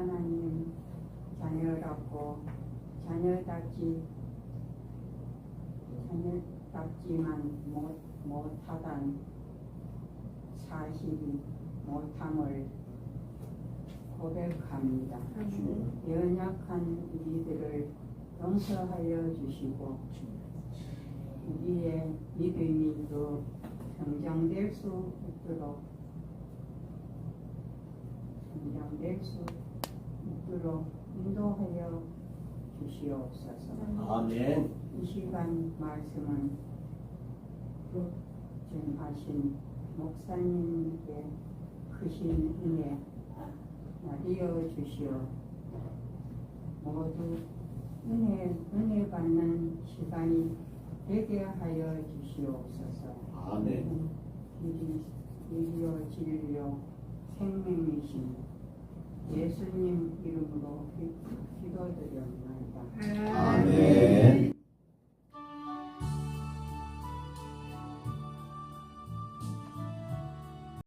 하나님 자녀답고 자녀답지 자녀답지만 못, 못하단 사실이 못함을 고백합니다. 연약한 우리들을 용서하여 주시고 우리의 믿음이 더 성장될 수 있도록 성장될 수 있도록 인도하여 주시옵소서. 아멘. 이 시간 말씀은 전하신 목사님께 크신 은혜 나리어 주시어 모두 은혜 은혜 받는 시간이 되게 하여 주시옵소서. 아멘. 길이 길이요 진리요 생명이신 예수님 이름으로 기- 기도드립니다. 아멘.